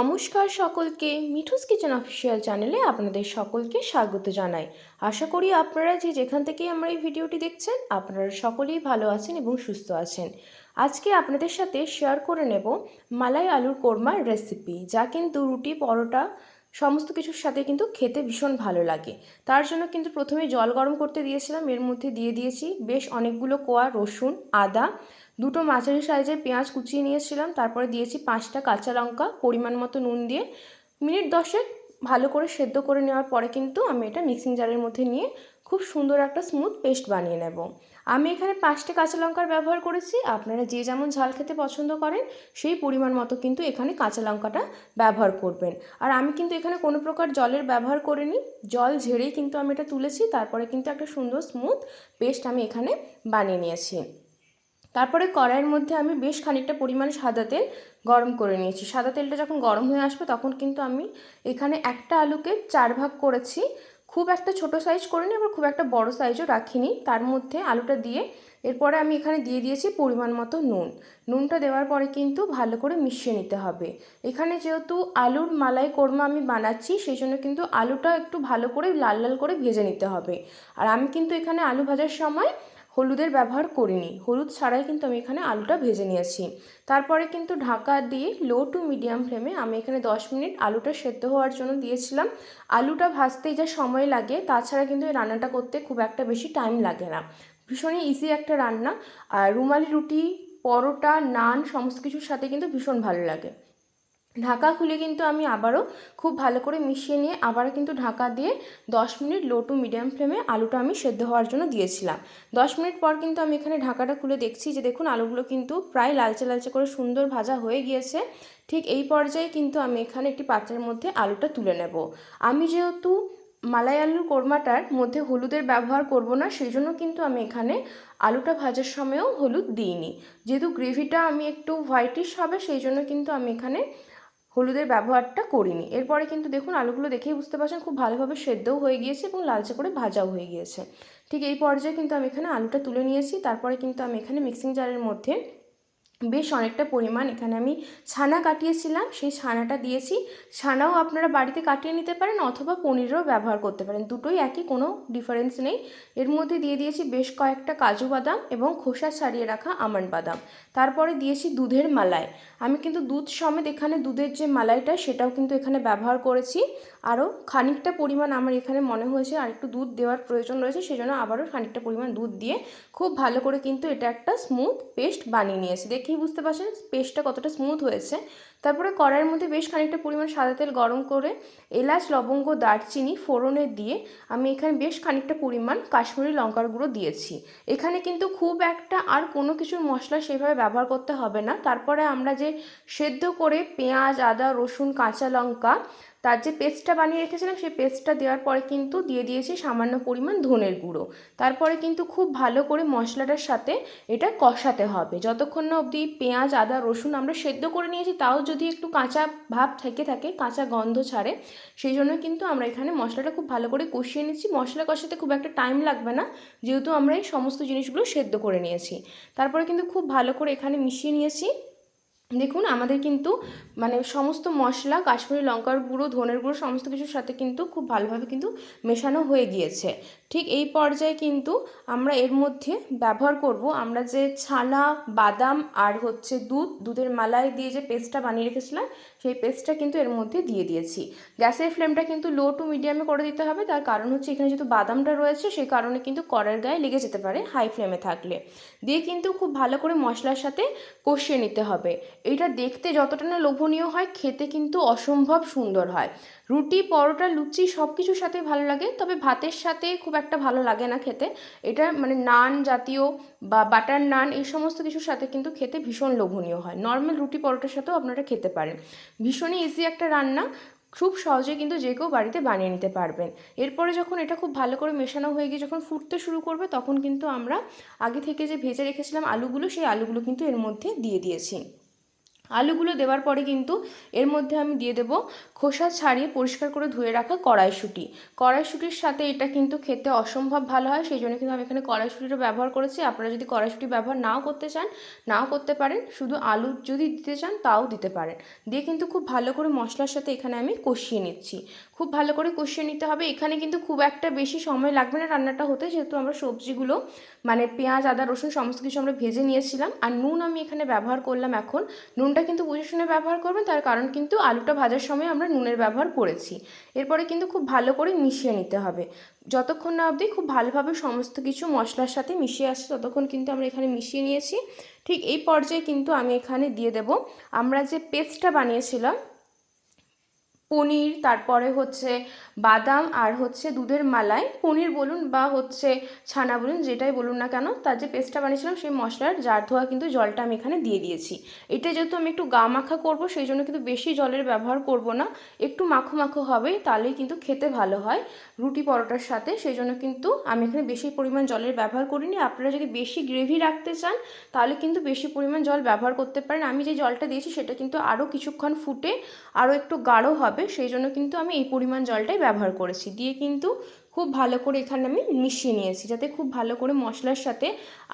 নমস্কার সকলকে Mithu's kitchen official চ্যানেলে আপনাদের সকলকে স্বাগত জানাই। আশা করি আপনারা যে যেখান থেকেই আমার এই ভিডিওটি দেখছেন, আপনারা সকলেই ভালো আছেন এবং সুস্থ আছেন। আজকে আপনাদের সাথে শেয়ার করে নেব মালাই আলুর কোরমার রেসিপি যা কিন্তু রুটি, পরোটা সমস্ত কিছুর সাথে কিন্তু খেতে ভীষণ ভালো লাগে। তার জন্য কিন্তু প্রথমে জল গরম করতে দিয়েছিলাম, এর মধ্যে দিয়ে দিয়েছি বেশ অনেকগুলো কোয়া, রসুন, আদা দুটো মাঝারি সাইজের পেঁয়াজ কুচিয়ে নিয়েছিলাম, তারপরে দিয়েছি পাঁচটা কাঁচা লঙ্কা, পরিমাণ মতো নুন দিয়ে। মিনিট দশেক ভালো করে সেদ্ধ করে নেওয়ার পরে কিন্তু আমি এটা মিক্সিং জারের মধ্যে নিয়ে খুব সুন্দর একটা স্মুথ পেস্ট বানিয়ে নেব। আমি এখানে পাঁচটা কাঁচা লঙ্কার ব্যবহার করেছি, আপনারা যে যেমন ঝাল খেতে পছন্দ করেন, সেই পরিমাণ মতো কিন্তু এখানে কাঁচা লঙ্কাটা ব্যবহার করবেন। আর আমি কিন্তু এখানে কোনো প্রকার জলের ব্যবহার করিনি, জল ঝেড়েই কিন্তু আমি এটা তুলেছি, তারপরে কিন্তু একটা সুন্দর স্মুথ পেস্ট আমি এখানে বানিয়ে নিয়েছি। তারপরে কড়াইয়ের মধ্যে আমি বেশ খানিকটা পরিমাণ সাদা তেল গরম করে নিয়েছি। সাদা তেলটা যখন গরম হয়ে আসবে তখন কিন্তু আমি এখানে একটা আলুকে চার ভাগ করেছি। খুব একটা ছোট সাইজ করিনি, আবার খুব একটা বড় সাইজও রাখিনি। তার মধ্যে আলুটা দিয়ে এরপরে আমি এখানে দিয়ে দিয়েছি পরিমাণ মতো নুন। নুনটা দেওয়ার পরে কিন্তু ভালো করে মিশিয়ে নিতে হবে। এখানে যেহেতু আলুর মালাই কোরমা আমি বানাচ্ছি, সেই জন্য কিন্তু আলুটা একটু ভালো করে লাল লাল করে ভেজে নিতে হবে। আর আমি কিন্তু এখানে আলু ভাজার সময় হলুদের ব্যবহার করিনি। হলুদ ছাড়াই কিন্তু আমি এখানে আলুটা ভেজে নিয়েছি। তারপরে কিন্তু ঢাকা দিয়ে লো টু মিডিয়াম ফ্লেমে আমি এখানে দশ মিনিট আলুটা সেদ্ধ হওয়ার জন্য দিয়েছিলাম। আলুটা ভাজতেই যা সময় লাগে, তাছাড়া কিন্তু এই রান্নাটা করতে খুব একটা বেশি টাইম লাগে না। ভীষণই ইজি একটা রান্না। আর রুমালি রুটি, পরোটা, নান, সমস্ত কিছুর সাথে কিন্তু ভীষণ ভালো লাগে। ঢাকা খুলে কিন্তু আমি আবারও খুব ভালো করে মিশিয়ে নিয়ে আবারও কিন্তু ঢাকা দিয়ে দশ মিনিট লো টু মিডিয়াম ফ্লেমে আলুটা আমি সেদ্ধ হওয়ার জন্য দিয়েছিলাম। দশ মিনিট পর কিন্তু আমি এখানে ঢাকাটা খুলে দেখছি যে দেখুন আলুগুলো কিন্তু প্রায় লালচে লালচে করে সুন্দর ভাজা হয়ে গিয়েছে। ঠিক এই পর্যায়ে কিন্তু আমি এখানে একটি পাত্রের মধ্যে আলুটা তুলে নেব। আমি যেহেতু মালাই আলুর কোরমাটার মধ্যে হলুদের ব্যবহার করব না, সেই জন্য কিন্তু আমি এখানে আলুটা ভাজার সময়ও হলুদ দিইনি। যেহেতু গ্রেভিটা আমি একটু হোয়াইটিশ হবে, সেই জন্য কিন্তু আমি এখানে হলুদের ব্যবহারটা করিনি। এরপরে কিন্তু দেখুন আলুগুলো দেখেই বুঝতে পারছেন খুব ভালোভাবে সেদ্ধও হয়ে গিয়েছে এবং লালচে করে ভাজাও হয়ে গিয়েছে। ঠিক এই পর্যায়ে কিন্তু আমি এখানে আলুটা তুলে নিয়েছি। তারপরে কিন্তু আমি এখানে মিক্সিং জারের মধ্যে বেশ অনেকটা পরিমাণ এখানে আমি ছানা কাটিয়েছিলাম। সেই ছানাটা দিয়েছি। ছানাও আপনারা বাড়িতে কাটিয়ে নিতে পারেন অথবা পনিরও ব্যবহার করতে পারেন। দুটোই একই, কোনো ডিফারেন্স নেই। এর মধ্যে দিয়ে দিয়েছি বেশ কয়েকটা কাজু বাদাম এবং খোসা ছাড়িয়ে রাখা আমন্ড বাদাম। তারপরে দিয়েছি দুধের মালাই। আমি কিন্তু দুধ সমেত এখানে দুধের যে মালাইটা, সেটাও কিন্তু এখানে ব্যবহার করেছি। আরও খানিকটা পরিমাণ আমার এখানে মনে হয়েছে আর একটু দুধ দেওয়ার প্রয়োজন রয়েছে সেই জন্য আবারও খানিকটা পরিমাণ দুধ দিয়ে খুব ভালো করে কিন্তু এটা একটা স্মুথ পেস্ট বানিয়ে নিয়েছি। দেখেই বুঝতে পারছেন, পেস্টটা কতটা স্মুথ হয়েছে। তারপরে কড়াইয়ের মধ্যে বেশ খানিকটা পরিমাণ সাদা তেল গরম করে এলাচ, লবঙ্গ, দারচিনি ফোড়নে দিয়ে আমি এখানে বেশ খানিকটা পরিমাণ কাশ্মীরি লঙ্কার গুঁড়ো দিয়েছি। এখানে কিন্তু খুব একটা আর কোনো কিছুর মশলা সেভাবে ব্যবহার করতে হবে না। তারপরে আমরা যে সেদ্ধ করে পেঁয়াজ, আদা, রসুন, কাঁচা লঙ্কা তার যে পেস্টটা বানিয়ে রেখেছিলাম, সেই পেস্টটা দেওয়ার পরে কিন্তু দিয়ে দিয়েছি সামান্য পরিমাণ ধনের গুঁড়ো। তারপরে কিন্তু খুব ভালো করে মশলাটার সাথে এটা কষাতে হবে। যতক্ষণ না অবধি পেঁয়াজ, আদা, রসুন আমরা সেদ্ধ করে নিয়েছি, তাও যদি একটু কাঁচা ভাব থেকে থাকে, কাঁচা গন্ধ ছাড়ে, সেই জন্য কিন্তু আমরা এখানে মশলাটা খুব ভালো করে কষিয়ে নিচ্ছি। মশলা কষাতে খুব একটা টাইম লাগবে না, যেহেতু আমরা এই সমস্ত জিনিসগুলো সেদ্ধ করে নিয়েছি। তারপরে কিন্তু খুব ভালো করে এখানে মিশিয়ে নিয়েছি। দেখুন, আমাদের কিন্তু মানে সমস্ত মশলা, কাশ্মীরি লঙ্কার গুঁড়ো, ধনের গুঁড়ো সমস্ত কিছুর সাথে কিন্তু খুব ভালোভাবে কিন্তু মেশানো হয়ে গিয়েছে। ঠিক এই পর্যায়ে কিন্তু আমরা এর মধ্যে ব্যবহার করব আমরা যে ছানা বাদাম আর হচ্ছে দুধ, দুধের মালাই দিয়ে যে পেস্টটা বানিয়ে রেখেছিলাম, সেই পেস্টটা কিন্তু এর মধ্যে দিয়ে দিয়েছি। গ্যাসের ফ্লেমটা কিন্তু লো টু মিডিয়ামে করে দিতে হবে, তার কারণ হচ্ছে এখানে যেহেতু বাদামটা রয়েছে সেই কারণে কিন্তু কড়ার গায়ে লেগে যেতে পারে হাই ফ্লেমে থাকলে। দিয়ে কিন্তু খুব ভালো করে মশলার সাথে কষিয়ে নিতে হবে। এইটা দেখতে যতটা না লোভনীয় হয়, খেতে কিন্তু অসম্ভব সুন্দর হয়। রুটি, পরোটা, লুচি সব কিছুর সাথেই ভালো লাগে, তবে ভাতের সাথে খুব একটা ভালো লাগে না খেতে। এটা মানে নান জাতীয় বা বাটার নান এই সমস্ত কিছুর সাথে কিন্তু খেতে ভীষণ লোভনীয় হয়। নর্মাল রুটি, পরোটার সাথেও আপনারা খেতে পারেন। ভীষণই ইজি একটা রান্না, খুব সহজে কিন্তু যে কেউ বাড়িতে বানিয়ে নিতে পারবেন। এরপরে যখন এটা খুব ভালো করে মেশানো হয়ে গিয়ে যখন ফুটতে শুরু করবে, তখন কিন্তু আমরা আগে থেকে যে ভেজে রেখেছিলাম আলুগুলো, সেই আলুগুলো কিন্তু এর মধ্যে দিয়ে দিয়েছি। আলুগুলো দেওয়ার পরে কিন্তু এর মধ্যে আমি দিয়ে দেবো খোসা ছাড়িয়ে পরিষ্কার করে ধুয়ে রাখা কড়াইশুঁটি। কড়াইশুঁটির সাথে এটা কিন্তু খেতে অসম্ভব ভালো হয়, সেই জন্য কিন্তু আমি এখানে কড়াইশুঁটিটা ব্যবহার করেছি। আপনারা যদি কড়াইশুঁটি ব্যবহার নাও করতে চান, নাও করতে পারেন। শুধু আলু যদি দিতে চান, তাও দিতে পারেন। দিয়ে কিন্তু খুব ভালো করে মশলার সাথে এখানে আমি কষিয়ে নিচ্ছি। খুব ভালো করে কষিয়ে নিতে হবে। এখানে কিন্তু খুব একটা বেশি সময় লাগবে না রান্নাটা হতে, যেহেতু আমরা সবজিগুলো মানে পেঁয়াজ, আদা, রসুন, সমস্ত কিছু আমরা ভেজে নিয়েছিলাম। আর নুন আমি এখানে ব্যবহার করলাম এখন। নুনটা কিন্তু বুঝে শুনে ব্যবহার করবেন, তার কারণ কিন্তু আলুটা ভাজার সময় আমরা নুনের ব্যবহার করেছি। এরপরে কিন্তু খুব ভালো করে মিশিয়ে নিতে হবে। যতক্ষণ না অবধি খুব ভালোভাবে সমস্ত কিছু মশলার সাথে মিশিয়ে আসছে, ততক্ষণ কিন্তু আমরা এখানে মিশিয়ে নিয়েছি। ঠিক এই পর্যায়ে কিন্তু আমি এখানে দিয়ে দেব। আমরা যে পেস্টটা বানিয়েছিলাম পনির, তারপরে হচ্ছে বাদাম আর হচ্ছে দুধের মালাই। পনির বলুন বা হচ্ছে ছানা বলুন, যেটাই বলুন না কেন, তার যে পেস্টটা বানিয়েছিলাম সেই মশলার জার ধোয়া কিন্তু জলটা আমি এখানে দিয়ে দিয়েছি। এটা যেহেতু আমি একটু গা মাখা করব, সেই জন্য কিন্তু বেশি জলের ব্যবহার করব না। একটু মাখো মাখো হবে, তাহলেই কিন্তু খেতে ভালো হয় রুটি পরোটার সাথে। সেই জন্য কিন্তু আমি এখানে বেশি পরিমাণ জলের ব্যবহার করিনি। আপনারা যদি বেশি গ্রেভি রাখতে চান, তাহলে কিন্তু বেশি পরিমাণ জল ব্যবহার করতে পারেন। আমি যে জলটা দিয়েছি, সেটা কিন্তু আরও কিছুক্ষণ ফুটে আরও একটু গাঢ় হবে সেই জন্য কিন্তু আমি এই পরিমাণ জলটাই ব্যবহার করেছি। দিয়ে কিন্তু খুব ভালো করে এখানে আমি মিশিয়ে নিয়েছি। যাতে খুব ভালো করে মশলার সাথে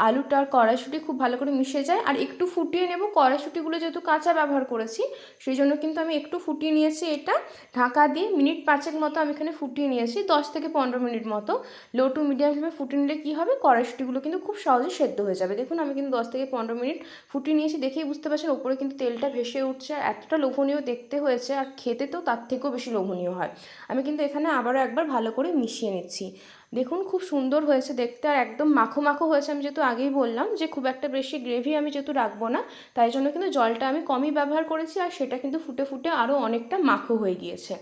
আলুটা আর কড়াইশুঁটি খুব ভালো করে মিশে যায়। আর একটু ফুটিয়ে নেব। কড়াইশুঁটিগুলো যেহেতু কাঁচা ব্যবহার করেছি, সেই জন্য কিন্তু আমি একটু ফুটিয়ে নিয়েছি এটা। ঢাকা দিয়ে মিনিট পাঁচেক মতো আমি এখানে ফুটিয়ে নিয়েছি, দশ থেকে পনেরো মিনিট মতো। লো টু মিডিয়াম ফ্লেমে ফুটিয়ে নিলে কী হবে? কড়াইশুঁটিগুলো কিন্তু খুব সহজে সেদ্ধ হয়ে যাবে। দেখুন, আমি কিন্তু দশ থেকে পনেরো মিনিট ফুটিয়ে নিয়েছি দেখেই বুঝতে পারছেন ওপরে কিন্তু তেলটা ভেসে উঠছে। আর এতটা লোভনীয় দেখতে হয়েছে। আর খেতে তো তার থেকেও বেশি লোভনীয় হয়। আমি কিন্তু এখানে আবারও একবার ভালো করে মিশিয়ে নিচ্ছি। দেখুন, খুব সুন্দর হয়েছে দেখতে আর একদম মাখো মাখো হয়েছে আমি যেহেতু আগেই বললাম যে খুব একটা বেশি গ্রেভি আমি যেহেতু রাখব না, তাই জন্য কিন্তু জলটা আমি কমই ব্যবহার করেছি আর সেটা কিন্তু ফুটে ফুটে আরও অনেকটা মাখো হয়ে গিয়েছে।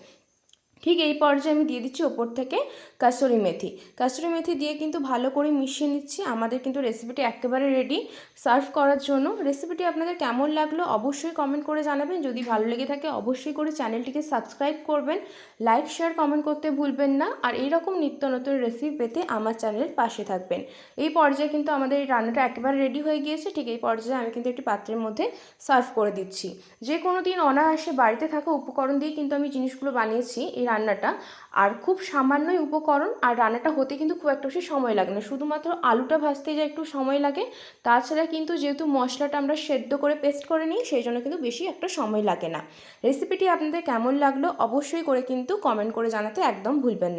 ঠিক এই পর্যায়ে আমি দিয়ে দিচ্ছি ওপর থেকে কাসুরি মেথি। কাসুরি মেথি দিয়ে কিন্তু ভালো করে মিশিয়ে নিচ্ছি। আমাদের কিন্তু রেসিপিটি একেবারে রেডি সার্ভ করার জন্য। রেসিপিটি আপনাদের কেমন লাগল অবশ্যই কমেন্ট করে জানাবেন। যদি ভালো লেগে থাকে অবশ্যই করে চ্যানেলটিকে সাবস্ক্রাইব করবেন। লাইক শেয়ার কমেন্ট করতে ভুলবেন না। আর এইরকম নিত্য নতুন রেসিপি পেতে আমার চ্যানেলের পাশে থাকবেন। এই পর্যায়ে কিন্তু আমাদের এই রান্নাটা একেবারে রেডি হয়ে গিয়েছে। ঠিক এই পর্যায়ে আমি কিন্তু একটি পাত্রের মধ্যে সার্ভ করে দিচ্ছি। যে কোনো দিন অনায়াসে বাড়িতে থাকা উপকরণ দিয়ে কিন্তু আমি জিনিসগুলো বানিয়েছি এই রান্নাটা। আর খুব সামান্যই উপকরণ, আর রান্নাটা হতে কিন্তু খুব একটা বেশি সময় লাগে না। শুধুমাত্র আলুটা ভাজতে যা একটু সময় লাগে, তাছাড়া কিন্তু যেহেতু মশলাটা আমরা সেদ্ধ করে পেস্ট করে নিই, সেই জন্য কিন্তু বেশি একটা সময় লাগে না। রেসিপিটি আপনাদের কেমন লাগল অবশ্যই করে কিন্তু কমেন্ট করে জানাতে একদম ভুলবেন না।